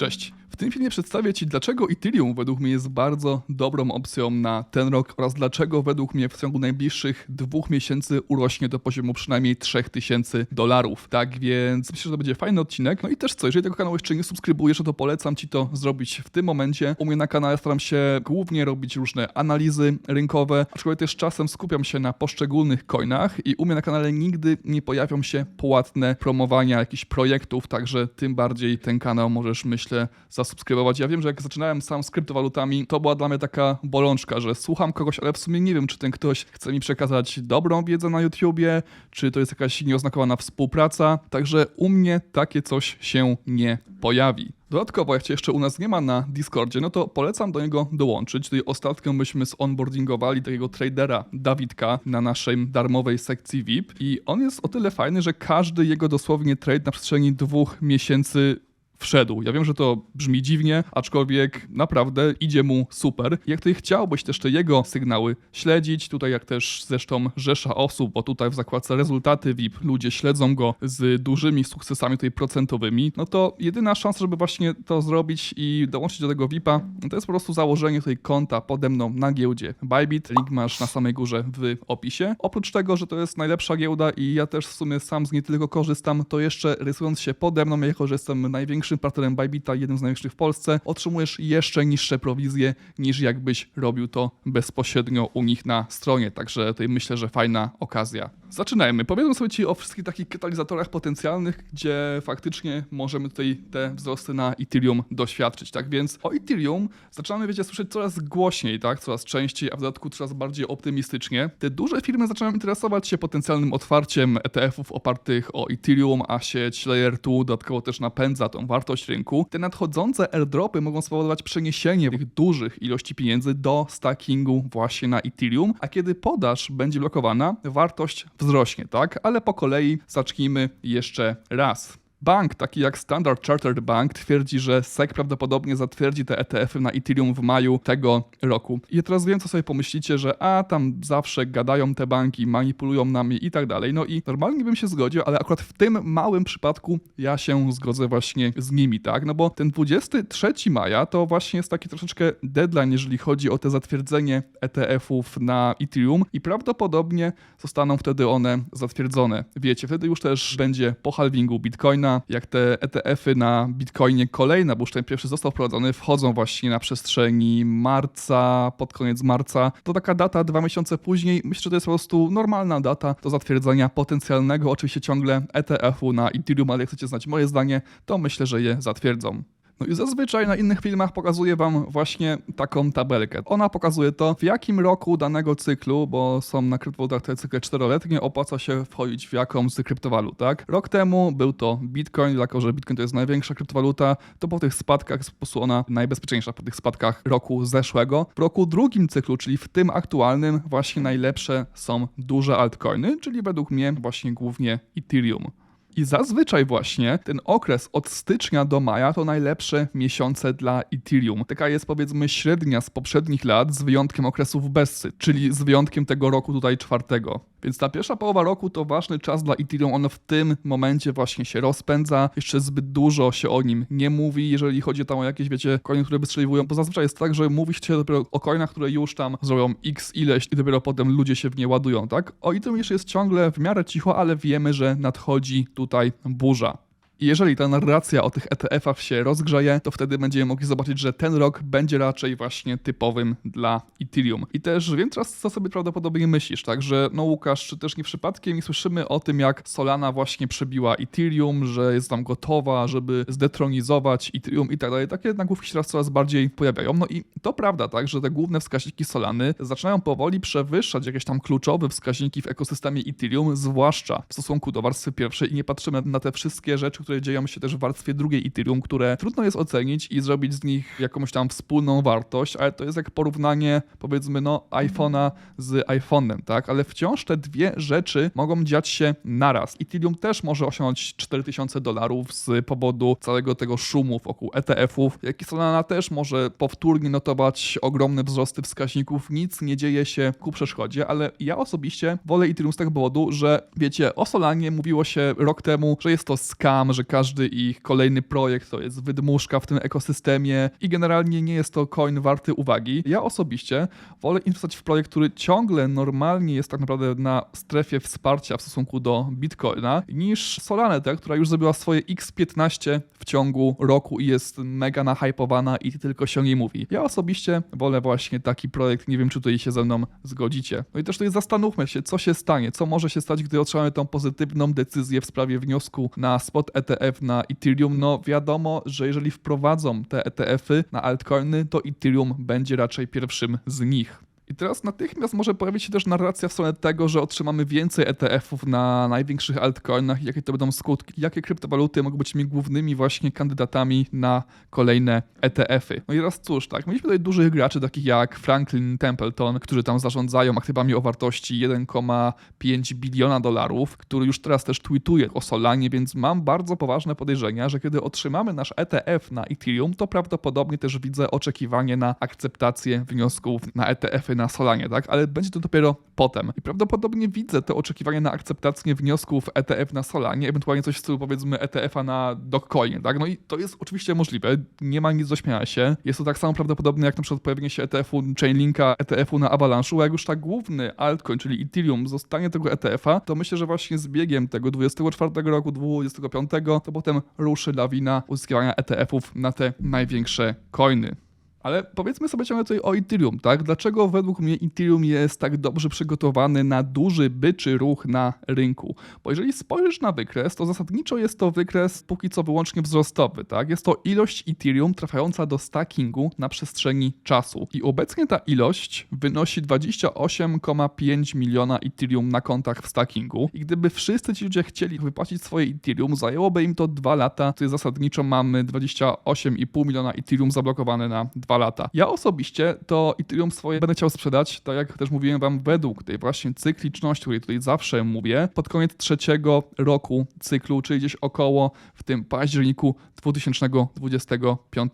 Cześć. Tym filmie przedstawię Ci, dlaczego Ethereum według mnie jest bardzo dobrą opcją na ten rok oraz dlaczego według mnie w ciągu najbliższych dwóch miesięcy urośnie do poziomu przynajmniej 3000 dolarów. Tak więc myślę, że to będzie fajny odcinek. No i też co, jeżeli tego kanału jeszcze nie subskrybujesz, no to polecam Ci to zrobić w tym momencie. U mnie na kanale staram się głównie robić różne analizy rynkowe, aczkolwiek też czasem skupiam się na poszczególnych coinach i u mnie na kanale nigdy nie pojawią się płatne promowania jakichś projektów, także tym bardziej ten kanał możesz, myślę, zasubskrybować. Ja wiem, że jak zaczynałem sam z kryptowalutami, to była dla mnie taka bolączka, że słucham kogoś, ale w sumie nie wiem, czy ten ktoś chce mi przekazać dobrą wiedzę na YouTubie, czy to jest jakaś nieoznakowana współpraca. Także u mnie takie coś się nie pojawi. Dodatkowo, jak cię jeszcze u nas nie ma na Discordzie, no to polecam do niego dołączyć. Tutaj ostatnio myśmy zonboardingowali takiego tradera Dawidka na naszej darmowej sekcji VIP i on jest o tyle fajny, że każdy jego dosłownie trade na przestrzeni dwóch miesięcy wszedł. Ja wiem, że to brzmi dziwnie, aczkolwiek naprawdę idzie mu super. Jak ty chciałbyś też te jego sygnały śledzić, tutaj jak też zresztą rzesza osób, bo tutaj w zakładce rezultaty VIP ludzie śledzą go z dużymi sukcesami tutaj procentowymi, no to jedyna szansa, żeby właśnie to zrobić i dołączyć do tego VIPa, to jest po prostu założenie tutaj konta pode mną na giełdzie Bybit. Link masz na samej górze w opisie. Oprócz tego, że to jest najlepsza giełda i ja też w sumie sam z niej tylko korzystam, to jeszcze rysując się pode mną, jako że jestem największym partnerem Bybita, jednym z największych w Polsce, otrzymujesz jeszcze niższe prowizje niż jakbyś robił to bezpośrednio u nich na stronie. Także tutaj myślę, że fajna okazja. Zaczynajmy. Powiedzmy sobie Ci o wszystkich takich katalizatorach potencjalnych, gdzie faktycznie możemy tutaj te wzrosty na Ethereum doświadczyć. Tak więc o Ethereum zaczynamy, wiecie, słyszeć coraz głośniej, tak, coraz częściej, a w dodatku coraz bardziej optymistycznie. Te duże firmy zaczynają interesować się potencjalnym otwarciem ETF-ów opartych o Ethereum, a sieć Layer 2 dodatkowo też napędza tą wartość rynku. Te nadchodzące airdropy mogą spowodować przeniesienie tych dużych ilości pieniędzy do stackingu właśnie na Ethereum, a kiedy podaż będzie blokowana, wartość wzrośnie, tak? Ale po kolei zacznijmy jeszcze raz. Bank, taki jak Standard Chartered Bank, twierdzi, że SEC prawdopodobnie zatwierdzi te ETF-y na Ethereum w maju tego roku. I teraz wiem, co sobie pomyślicie, że a tam zawsze gadają te banki, manipulują nami i tak dalej. No i normalnie bym się zgodził, ale akurat w tym małym przypadku ja się zgodzę właśnie z nimi, tak? No bo ten 23 maja to właśnie jest taki troszeczkę deadline, jeżeli chodzi o te zatwierdzenie ETF-ów na Ethereum i prawdopodobnie zostaną wtedy one zatwierdzone. Wiecie, wtedy już też będzie po halvingu Bitcoina, jak te ETF-y na Bitcoinie kolejne, bo już ten pierwszy został wprowadzony, wchodzą właśnie na przestrzeni marca, pod koniec marca. To taka data dwa miesiące później. Myślę, że to jest po prostu normalna data do zatwierdzenia potencjalnego, oczywiście ciągle ETF-u na Ethereum, ale jak chcecie znać moje zdanie, to myślę, że je zatwierdzą. No i zazwyczaj na innych filmach pokazuję Wam właśnie taką tabelkę. Ona pokazuje to, w jakim roku danego cyklu, bo są na kryptowalutach te cykle czteroletnie, opłaca się wchodzić w jakąś z kryptowalut, tak? Rok temu był to Bitcoin, dlatego że Bitcoin to jest największa kryptowaluta, to po tych spadkach jest po prostu ona najbezpieczniejsza, po tych spadkach roku zeszłego. W roku drugim cyklu, czyli w tym aktualnym, właśnie najlepsze są duże altcoiny, czyli według mnie właśnie głównie Ethereum. I zazwyczaj właśnie ten okres od stycznia do maja to najlepsze miesiące dla Ethereum. Taka jest powiedzmy średnia z poprzednich lat z wyjątkiem okresów Bessy, czyli z wyjątkiem tego roku tutaj czwartego. Więc ta pierwsza połowa roku to ważny czas dla Ethereum. Ono w tym momencie właśnie się rozpędza. Jeszcze zbyt dużo się o nim nie mówi, jeżeli chodzi tam o jakieś, wiecie, coiny, które wystrzeliwują. Bo zazwyczaj jest tak, że mówi się dopiero o coinach, które już tam zrobią x ileś i dopiero potem ludzie się w nie ładują, tak? O Ethereum jeszcze jest ciągle w miarę cicho, ale wiemy, że nadchodzi tutaj burza. Jeżeli ta narracja o tych ETF-ach się rozgrzeje, to wtedy będziemy mogli zobaczyć, że ten rok będzie raczej właśnie typowym dla Ethereum. I też wiem teraz, co sobie prawdopodobnie myślisz, tak, że no Łukasz, czy też nie przypadkiem i słyszymy o tym, jak Solana właśnie przebiła Ethereum, że jest tam gotowa, żeby zdetronizować Ethereum i tak dalej. Takie nagłówki się teraz coraz bardziej pojawiają. No i to prawda, tak, że te główne wskaźniki Solany zaczynają powoli przewyższać jakieś tam kluczowe wskaźniki w ekosystemie Ethereum, zwłaszcza w stosunku do warstwy pierwszej i nie patrzymy na te wszystkie rzeczy, które dzieją się też w warstwie drugiej Ethereum, które trudno jest ocenić i zrobić z nich jakąś tam wspólną wartość, ale to jest jak porównanie powiedzmy no iPhone'a z iPhone'em, tak? Ale wciąż te dwie rzeczy mogą dziać się naraz. Ethereum też może osiągnąć 4000 dolarów z powodu całego tego szumu wokół ETF-ów, jak i Solana też może powtórnie notować ogromne wzrosty wskaźników. Nic nie dzieje się ku przeszkodzie, ale ja osobiście wolę Ethereum z tego powodu, że wiecie, o Solanie mówiło się rok temu, że jest to scam, że że każdy ich kolejny projekt to jest wydmuszka w tym ekosystemie i generalnie nie jest to coin warty uwagi. Ja osobiście wolę inwestować w projekt, który ciągle normalnie jest tak naprawdę na strefie wsparcia w stosunku do Bitcoina, niż Solanetę, która już zrobiła swoje X15 w ciągu roku i jest mega nahypowana i tylko się o niej mówi. Ja osobiście wolę właśnie taki projekt, nie wiem czy tutaj się ze mną zgodzicie. No i też tutaj zastanówmy się, co się stanie, co może się stać, gdy otrzymamy tą pozytywną decyzję w sprawie wniosku na spot ETF na Ethereum. No wiadomo, że jeżeli wprowadzą te ETF-y na altcoiny, to Ethereum będzie raczej pierwszym z nich. I teraz natychmiast może pojawić się też narracja w stronę tego, że otrzymamy więcej ETF-ów na największych altcoinach, jakie to będą skutki, jakie kryptowaluty mogą być tymi głównymi właśnie kandydatami na kolejne ETF-y. No i teraz cóż, tak, mieliśmy tutaj dużych graczy takich jak Franklin Templeton, którzy tam zarządzają aktywami o wartości 1,5 biliona dolarów, który już teraz też tweetuje o Solanie, więc mam bardzo poważne podejrzenia, że kiedy otrzymamy nasz ETF na Ethereum, to prawdopodobnie też widzę oczekiwanie na akceptację wniosków na ETF-y na Solanie, tak? Ale będzie to dopiero potem. I prawdopodobnie widzę te oczekiwania na akceptację wniosków ETF na Solanie, ewentualnie coś w stylu powiedzmy ETF-a na Dogecoinie, tak? No i to jest oczywiście możliwe, nie ma nic do śmiania się. Jest to tak samo prawdopodobne jak na przykład pojawienie się ETF-u Chainlinka, ETF-u na Avalanche'u, jak już tak główny altcoin, czyli Ethereum, zostanie tego ETF-a, to myślę, że właśnie z biegiem tego 24 roku, 25, to potem ruszy lawina uzyskiwania ETF-ów na te największe coiny. Ale powiedzmy sobie ciągle tutaj o Ethereum, tak? Dlaczego według mnie Ethereum jest tak dobrze przygotowany na duży byczy ruch na rynku? Bo jeżeli spojrzysz na wykres, to zasadniczo jest to wykres póki co wyłącznie wzrostowy, tak? Jest to ilość Ethereum trafiająca do stackingu na przestrzeni czasu. I obecnie ta ilość wynosi 28,5 miliona Ethereum na kontach w stackingu. I gdyby wszyscy ci ludzie chcieli wypłacić swoje Ethereum, zajęłoby im to 2 lata, to zasadniczo mamy 28,5 miliona Ethereum zablokowane na 2 lata. Ja osobiście to Ethereum swoje będę chciał sprzedać, tak jak też mówiłem wam, według tej właśnie cykliczności, której tutaj zawsze mówię, pod koniec trzeciego roku cyklu, czyli gdzieś około w tym październiku 2025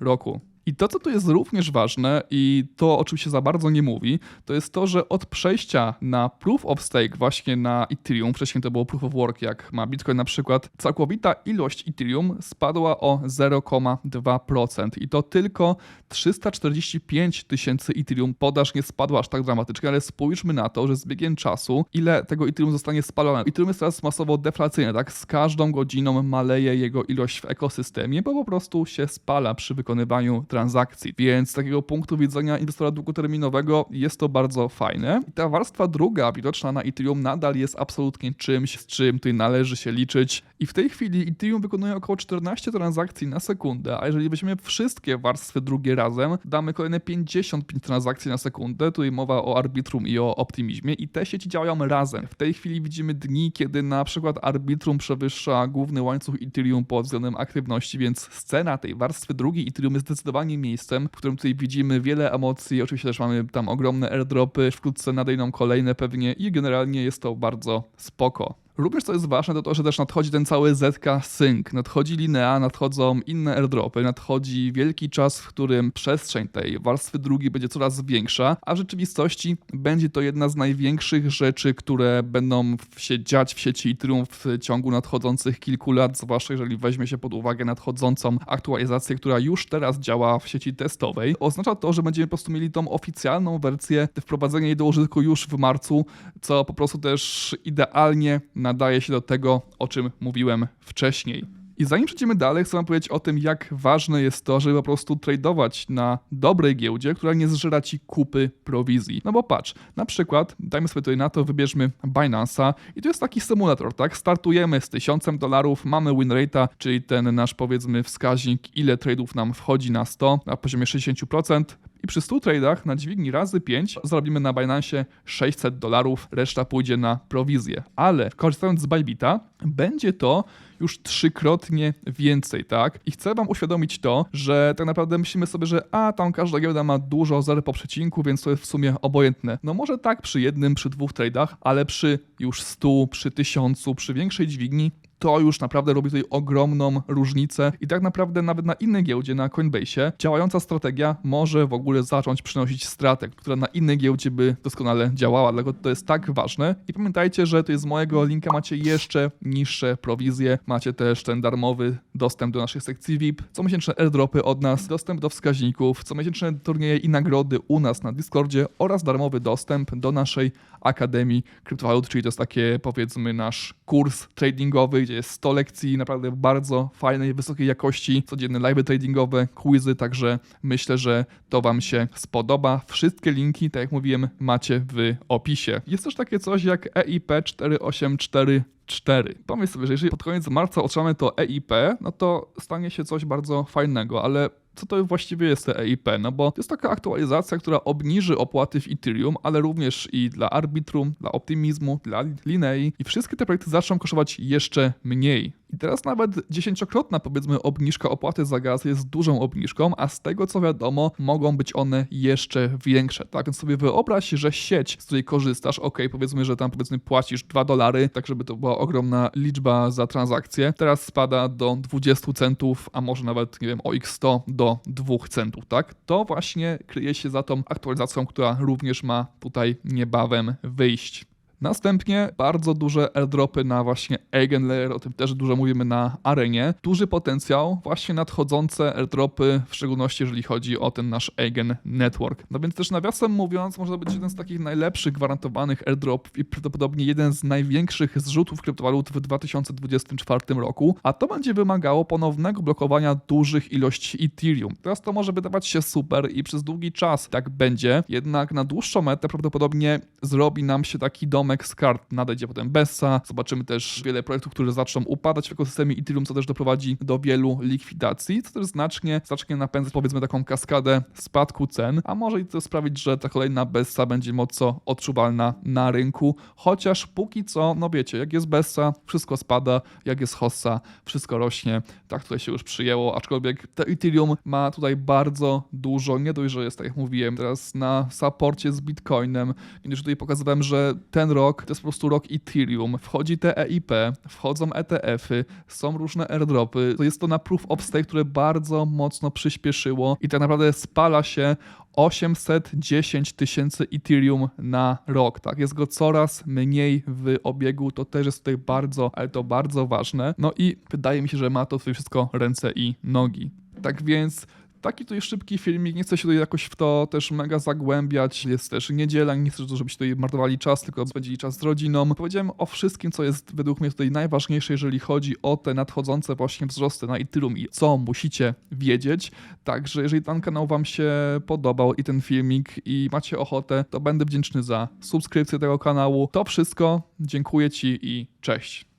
roku. I to, co tu jest również ważne, i to oczywiście za bardzo nie mówi, to jest to, że od przejścia na proof of stake właśnie na Ethereum, wcześniej to było proof of work, jak ma Bitcoin na przykład, całkowita ilość Ethereum spadła o 0,2%. I to tylko 345 tysięcy Ethereum podaż nie spadła aż tak dramatycznie, ale spójrzmy na to, że z biegiem czasu, ile tego Ethereum zostanie spalone. Ethereum jest teraz masowo deflacyjne, tak? Z każdą godziną maleje jego ilość w ekosystemie, bo po prostu się spala przy wykonywaniu transakcji. Więc z takiego punktu widzenia inwestora długoterminowego jest to bardzo fajne. I ta warstwa druga, widoczna na Ethereum, nadal jest absolutnie czymś, z czym tutaj należy się liczyć. I w tej chwili Ethereum wykonuje około 14 transakcji na sekundę, a jeżeli weźmiemy wszystkie warstwy drugie razem, damy kolejne 55 transakcji na sekundę. Tutaj mowa o Arbitrum i o Optimizmie i te sieci działają razem. W tej chwili widzimy dni, kiedy na przykład Arbitrum przewyższa główny łańcuch Ethereum pod względem aktywności, więc scena tej warstwy drugiej Ethereum jest zdecydowanie miejscem, w którym tutaj widzimy wiele emocji. Oczywiście też mamy tam ogromne airdropy, wkrótce nadejdą kolejne pewnie i generalnie jest to bardzo spoko. Również co jest ważne, to to, że też nadchodzi ten cały ZK Sync, nadchodzi Linea, nadchodzą inne airdropy, nadchodzi wielki czas, w którym przestrzeń tej warstwy drugiej będzie coraz większa, a w rzeczywistości będzie to jedna z największych rzeczy, które będą się dziać w sieci Ethereum w ciągu nadchodzących kilku lat, zwłaszcza jeżeli weźmie się pod uwagę nadchodzącą aktualizację, która już teraz działa w sieci testowej. Oznacza to, że będziemy po prostu mieli tą oficjalną wersję, wprowadzenie jej do użytku już w marcu, co po prostu też idealnie nadaje się do tego, o czym mówiłem wcześniej. I zanim przejdziemy dalej, chcę wam powiedzieć o tym, jak ważne jest to, żeby po prostu tradować na dobrej giełdzie, która nie zżera ci kupy prowizji. No bo patrz, na przykład, dajmy sobie tutaj na to, wybierzmy Binance'a i to jest taki symulator, tak? Startujemy z 1000 dolarów, mamy win rate'a, czyli ten nasz powiedzmy wskaźnik, ile trade'ów nam wchodzi na 100 na poziomie 60%, i przy 100 tradeach na dźwigni razy 5 zarobimy na Binance 600 dolarów, reszta pójdzie na prowizję. Ale korzystając z Bybita, będzie to już trzykrotnie więcej, tak? I chcę wam uświadomić to, że tak naprawdę myślimy sobie, że a, tam każda giełda ma dużo zer po przecinku, więc to jest w sumie obojętne. No może tak przy jednym, przy dwóch tradeach, ale przy już 100, przy 1000, przy większej dźwigni to już naprawdę robi tutaj ogromną różnicę i tak naprawdę nawet na innej giełdzie, na Coinbase, działająca strategia może w ogóle zacząć przynosić stratę, która na innej giełdzie by doskonale działała, dlatego to jest tak ważne. I pamiętajcie, że to jest z mojego linka macie jeszcze niższe prowizje, macie też ten darmowy dostęp do naszej sekcji VIP, comiesięczne airdropy od nas, dostęp do wskaźników, comiesięczne turnieje i nagrody u nas na Discordzie oraz darmowy dostęp do naszej Akademii Kryptowalut, czyli to jest takie powiedzmy nasz kurs tradingowy, gdzie jest 100 lekcji naprawdę bardzo fajnej, wysokiej jakości, codzienne live tradingowe, quizy, także myślę, że to Wam się spodoba. Wszystkie linki, tak jak mówiłem, macie w opisie. Jest też takie coś jak EIP 484 4. Pomyśl sobie, że jeżeli pod koniec marca otrzymamy to EIP, no to stanie się coś bardzo fajnego, ale co to właściwie jest te EIP? No bo to jest taka aktualizacja, która obniży opłaty w Ethereum, ale również i dla Arbitrum, dla Optimizmu, dla Linei i wszystkie te projekty zaczną kosztować jeszcze mniej. I teraz nawet dziesięciokrotna powiedzmy obniżka opłaty za gaz jest dużą obniżką, a z tego co wiadomo mogą być one jeszcze większe. Tak więc sobie wyobraź, że sieć, z której korzystasz, ok, powiedzmy, że tam powiedzmy płacisz 2 dolary, tak żeby to była ogromna liczba za transakcję, teraz spada do 20 centów, a może nawet, nie wiem, o x100 do 2 centów, tak? To właśnie kryje się za tą aktualizacją, która również ma tutaj niebawem wyjść. Następnie bardzo duże airdropy na właśnie Eigenlayer, o tym też dużo mówimy na arenie. Duży potencjał, właśnie nadchodzące airdropy, w szczególności jeżeli chodzi o ten nasz Eigen Network. No więc też nawiasem mówiąc, może być jeden z takich najlepszych gwarantowanych airdropów i prawdopodobnie jeden z największych zrzutów kryptowalut w 2024 roku, a to będzie wymagało ponownego blokowania dużych ilości Ethereum. Teraz to może wydawać się super i przez długi czas tak będzie, jednak na dłuższą metę prawdopodobnie zrobi nam się taki domek z kart, nadejdzie potem Bessa, zobaczymy też wiele projektów, które zaczną upadać w ekosystemie. Ethereum, co też doprowadzi do wielu likwidacji, co też znacznie, znacznie napędzać powiedzmy taką kaskadę spadku cen, a może i to sprawić, że ta kolejna Bessa będzie mocno odczuwalna na rynku, chociaż póki co, no wiecie, jak jest Bessa, wszystko spada, jak jest Hossa, wszystko rośnie, tak tutaj się już przyjęło, aczkolwiek te Ethereum ma tutaj bardzo dużo, nie dość, że jest, tak jak mówiłem, teraz na saporcie z Bitcoinem, już tutaj pokazywałem, że ten rok to jest po prostu rok Ethereum, wchodzi te EIP, wchodzą ETF-y, są różne airdropy, to jest to na proof of stake, które bardzo mocno przyspieszyło i tak naprawdę spala się 810 tysięcy Ethereum na rok, tak? Jest go coraz mniej w obiegu, to też jest tutaj bardzo, ale to bardzo ważne. No i wydaje mi się, że ma to wszystko ręce i nogi. Tak więc Taki tutaj szybki filmik, nie chcę się tutaj jakoś w to też mega zagłębiać. Jest też niedziela, nie chcę, żebyście tutaj marnowali czas, tylko spędzili czas z rodziną. Powiedziałem o wszystkim, co jest według mnie tutaj najważniejsze, jeżeli chodzi o te nadchodzące właśnie wzrosty na Ethereum i co musicie wiedzieć. Także jeżeli ten kanał Wam się podobał i ten filmik i macie ochotę, to będę wdzięczny za subskrypcję tego kanału. To wszystko. Dziękuję Ci i cześć.